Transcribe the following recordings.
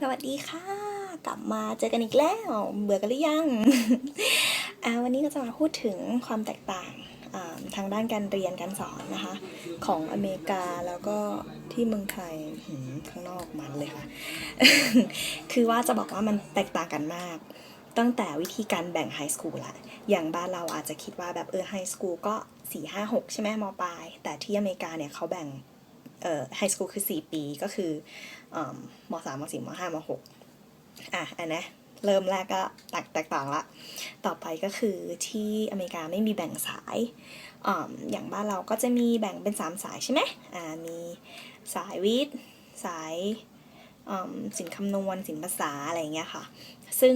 สวัสดีค่ะ กลับมาเจอกันอีกแล้วเบื่อกันหรือยังวันนี้ก็จะมาพูดถึงความแตกต่างทางด้านการเรียนการสอนนะคะ ของอเมริกาแล้วก็ที่เมืองไทยข้างนอกมันเลยค่ะ คือว่าจะบอกว่ามันแตกต่างกันมาก ตั้งแต่วิธีการแบ่งไฮสคูลละอย่างบ้านเราอาจจะคิดว่าแบบเออไฮสคูลก็สี่ห้าหกใช่ไหมมปลาย แต่ที่อเมริกาเนี่ยเขาแบ่ง ไฮสคูลคือ 4 ปีก็คืออมสามมสี่มห้ามหกอะอันนะเริ่มแรกก็แตกแตกต่างละ ต่อไปก็คือที่อเมริกาไม่มีแบ่งสายออย่างบ้านเราก็จะมีแบ่งเป็น 3 สายใช่ไหมอ่ามีสายวิทย์ สายสินคำนวณสินภาษาอะไรอย่างเงี้ยค่ะ ซึ่ง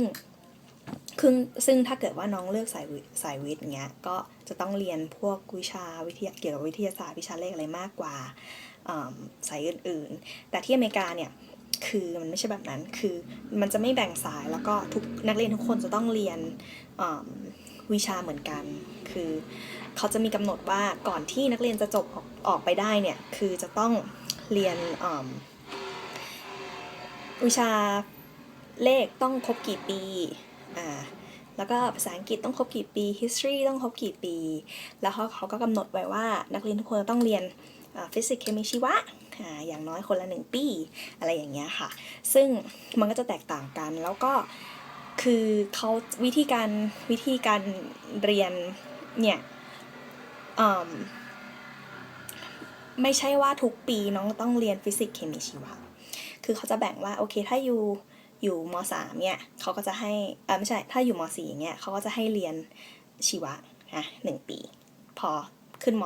คือซึ่งถ้าเกิดว่าน้องเลือกสายวิสายวิทย์อย่างเงี้ยก็จะต้องเรียนพวกวิชาวิทยาเกี่ยวกับวิทยาศาสตร์วิชาเลขอะไรมากกว่าสายอื่นๆ แต่ที่อเมริกาเนี่ยคือมันไม่ใช่แบบนั้นคือมันจะไม่แบ่งสายแล้วก็ทุกนักเรียนทุกคนจะต้องเรียนวิชาเหมือนกัน คือเขาจะมีกำหนดว่าก่อนที่นักเรียนจะจบออกออกไปได้เนี่ยคือจะต้องเรียนวิชาเลขต้องครบกี่ปี อ่าแล้วก็ภาษาอังกฤษต้องครบกี่ปี history ต้องครบกี่ปี แล้วเขาเขาก็กำหนดไว้ว่านักเรียนทุกคนต้องเรียนฟิสิกส์เคมีชีวะอย่างน้อยคนละหนึ่งปี อะไรอย่างเงี้ยค่ะ ซึ่งมันก็จะแตกต่างกันแล้วก็คือเขาวิธีการวิธีการเรียนเนี่ยอืมไม่ใช่ว่าทุกปีน้องต้องเรียนฟิสิกส์เคมีชีวะ คือเขาจะแบ่งว่าโอเคถ้าอยู่ อยู่มสามเนี่ยเขาก็จะให้เออไม่ใช่ถ้าอยู่มสี่อย่างเงี้ยเขาก็จะให้เรียนชีวะอะหนึ่งปี พอขึ้นม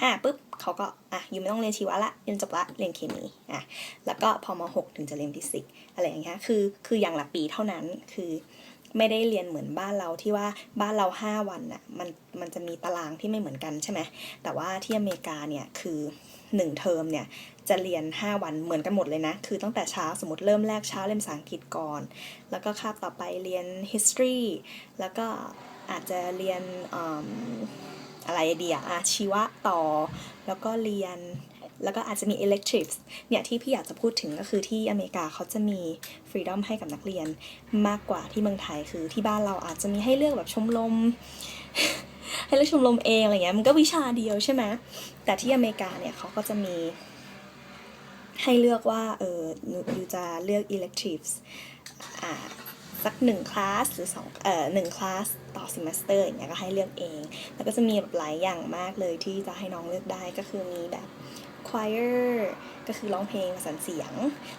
ห้าปุ๊บเขาก็อะอยู่ไม่ต้องเรียนชีวะละเรียนจบละเรียนเคมีอะแล้วก็พอมหกถึงจะเรียนฟิสิกส์อะไรอย่างเงี้ยคือคืออย่างละปีเท่านั้นคือไม่ได้เรียนเหมือนบ้านเราที่ว่าบ้านเราห้าวันน่ะมันมันจะมีตารางที่ไม่เหมือนกันใช่ไหมแต่ว่าที่อเมริกาเนี่ยคือ หนึ่งเทอมเนี่ยจะเรียน 5 วันเหมือนกันหมดเลยนะ คือตั้งแต่เช้าสมมติเริ่มแรกเช้าเรียนภาษาอังกฤษก่อน แล้วก็คาบต่อไปเรียน history แล้วก็อาจจะเรียนออะไรเดีอะอาชีวะต่อ แล้วก็เรียนแล้วก็อาจจะมี electives เนี่ยที่พี่อยากจะพูดถึงก็คือที่อเมริกาเขาจะมี freedom ให้กับนักเรียนมากกว่าที่เมืองไทยคือที่บ้านเราอาจจะมีให้เลือกแบบชมรม ให้เลือกชมรมเองอะไรเงี้ยมันก็วิชาเดียวใช่ไหมแต่ที่อเมริกาเนี่ยเขาก็จะมี ให้เลือกว่าเออยูจะเลือก electives อ่า สักหนึ่งคลาสหรือสองเอ่อหนึ่งคลาสต่อ semester อย่างเงี้ยก็ให้เลือกเอง แล้วก็จะมีแบบหลายอย่างมากเลยที่จะให้น้องเลือกได้ก็คือมีแบบ choir ก็คือร้องเพลงประสานเสียง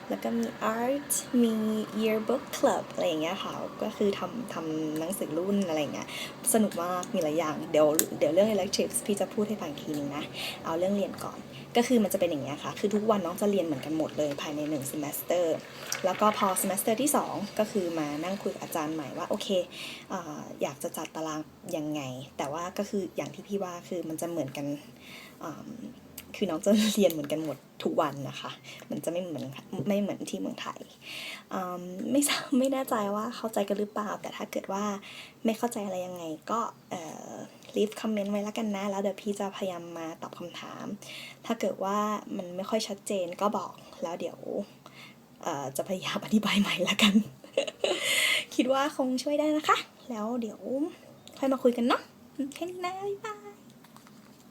แล้วก็มี art มี yearbook club อะไรอย่างเงี้ยค่ะ ก็คือทำทำหนังสือรุ่นอะไรเงี้ย สนุกมาก มีหลายอย่าง เดี๋ยวเดี๋ยวเรื่อง electives พี่จะพูดให้ฟังอีกทีนึงนะ เอาเรื่องเรียนก่อน ก็คือมันจะเป็นอย่างเงี้ยค่ะ คือทุกวันน้องจะเรียนเหมือนกันหมดเลยภายใน 1 semester แล้วก็พอ semester ที่ 2 ก็คือมานั่งคุยกับอาจารย์ใหม่ว่าโอเคออยากจะจัดตารางยังไง แต่ว่าก็คืออย่างที่พี่ว่าคือมันจะเหมือนกันคือน้องจะเรียนเหมือนกันหมดทุกวันนะคะ มันจะไม่เหมือนไม่เหมือนที่เมืองไทย ไม่ทราบไม่แน่ใจว่าเข้าใจกันหรือเปล่า แต่ถ้าเกิดว่าไม่เข้าใจอะไรยังไงก็เอ่อ leave comment ไว้แล้วกันนะ แล้วเดี๋ยวพี่จะพยายามมาตอบคำถาม ถ้าเกิดว่ามันไม่ค่อยชัดเจนก็บอกแล้วเดี๋ยวจะพยายามอธิบายใหม่แล้วกัน คิดว่าคงช่วยได้นะคะ แล้วเดี๋ยวค่อยมาคุยกันเนาะแค่นี้นะบ๊ายบาย